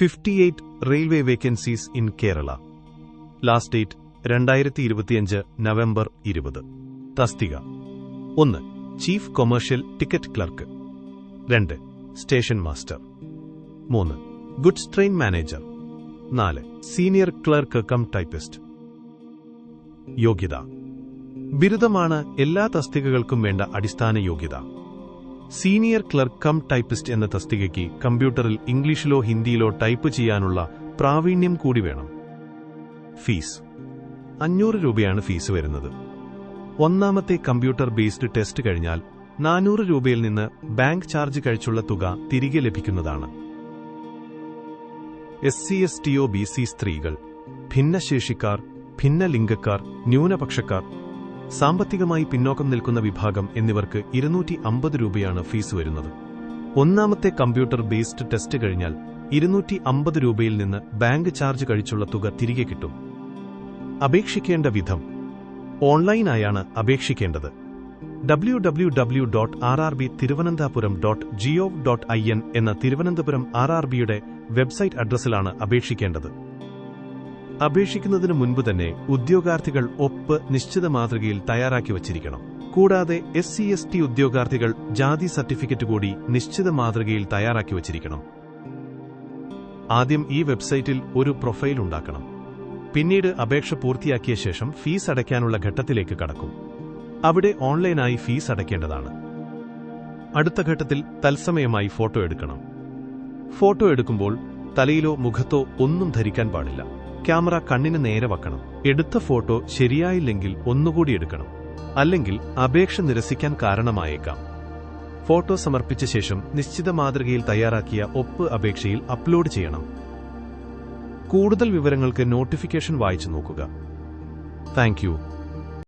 Fifty eight railway vacancies in Kerala. Last date രണ്ടായിരത്തി ഇരുപത്തിയഞ്ച് November ഇരുപത്. തസ്തിക. ഒന്ന് ചീഫ് കൊമേഴ്ഷ്യൽ ടിക്കറ്റ് ക്ലർക്ക്. രണ്ട് സ്റ്റേഷൻ മാസ്റ്റർ. മൂന്ന് ഗുഡ്സ് ട്രെയിൻ മാനേജർ. നാല് സീനിയർ ക്ലർക്ക് കം ടൈപ്പിസ്റ്റ്. യോഗ്യത. ബിരുദമാണ് എല്ലാ തസ്തികകൾക്കും വേണ്ട അടിസ്ഥാന യോഗ്യത. സീനിയർ ക്ലർക്ക് കം ടൈപ്പിസ്റ്റ് എന്ന തസ്തികയ്ക്ക് കമ്പ്യൂട്ടറിൽ ഇംഗ്ലീഷിലോ ഹിന്ദിയിലോ ടൈപ്പ് ചെയ്യാനുള്ള പ്രാവീണ്യം കൂടി വേണം. ഫീസ്. അഞ്ഞൂറ് രൂപയാണ് ഫീസ് വരുന്നത്. ഒന്നാമത്തെ കമ്പ്യൂട്ടർ ബേസ്ഡ് ടെസ്റ്റ് കഴിഞ്ഞാൽ നാനൂറ് രൂപയിൽ നിന്ന് ബാങ്ക് ചാർജ് കഴിച്ചുള്ള തുക തിരികെ ലഭിക്കുന്നതാണ്. S C S T O B C സ്ത്രീകൾ ഭിന്നശേഷിക്കാർ ഭിന്നലിംഗക്കാർ ന്യൂനപക്ഷക്കാർ സാമ്പത്തികമായി പിന്നോക്കം നിൽക്കുന്ന വിഭാഗം എന്നിവർക്ക് ഇരുന്നൂറ്റി അമ്പത് രൂപയാണ് ഫീസ് വരുന്നത്. ഒന്നാമത്തെ കമ്പ്യൂട്ടർ ബേസ്ഡ് ടെസ്റ്റ് കഴിഞ്ഞാൽ ഇരുന്നൂറ്റി അമ്പത് രൂപയിൽ നിന്ന് ബാങ്ക് ചാർജ് കഴിച്ചുള്ള തുക തിരികെ കിട്ടും. അപേക്ഷിക്കേണ്ട വിധം. ഓൺലൈനായാണ് അപേക്ഷിക്കേണ്ടത് W W W dot R R B Thiruvananthapuram dot G O dot I N എന്ന തിരുവനന്തപുരം ആർ ആർ ബിയുടെ വെബ്സൈറ്റ് അഡ്രസ്സിലാണ് അപേക്ഷിക്കേണ്ടത്. അപേക്ഷിക്കുന്നതിന് മുൻപ് തന്നെ ഉദ്യോഗാർത്ഥികൾ ഒപ്പ് നിശ്ചിത മാതൃകയിൽ തയ്യാറാക്കി വച്ചിരിക്കണം. കൂടാതെ എസ് സി എസ് ടി ഉദ്യോഗാർത്ഥികൾ ജാതി സർട്ടിഫിക്കറ്റ് കൂടി നിശ്ചിത മാതൃകയിൽ തയ്യാറാക്കി വച്ചിരിക്കണം. ആദ്യം ഈ വെബ്സൈറ്റിൽ ഒരു പ്രൊഫൈൽ ഉണ്ടാക്കണം. പിന്നീട് അപേക്ഷ പൂർത്തിയാക്കിയ ശേഷം ഫീസ് അടയ്ക്കാനുള്ള ഘട്ടത്തിലേക്ക് കടക്കും. അവിടെ ഓൺലൈനായി ഫീസ് അടയ്ക്കേണ്ടതാണ്. അടുത്ത ഘട്ടത്തിൽ തത്സമയമായി ഫോട്ടോ എടുക്കണം. ഫോട്ടോ എടുക്കുമ്പോൾ തലയിലോ മുഖത്തോ ഒന്നും ധരിക്കാൻ പാടില്ല. ക്യാമറ കണ്ണിന് നേരെ വക്കണം. എടുത്ത ഫോട്ടോ ശരിയായില്ലെങ്കിൽ ഒന്നുകൂടി എടുക്കണം. അല്ലെങ്കിൽ അപേക്ഷ നിരസിക്കാൻ കാരണമായേക്കാം. ഫോട്ടോ സമർപ്പിച്ച ശേഷം നിശ്ചിത മാതൃകയിൽ തയ്യാറാക്കിയ ഒപ്പ് അപേക്ഷയിൽ അപ്ലോഡ് ചെയ്യണം. കൂടുതൽ വിവരങ്ങൾക്ക് നോട്ടിഫിക്കേഷൻ വായിച്ചു നോക്കുക. താങ്ക്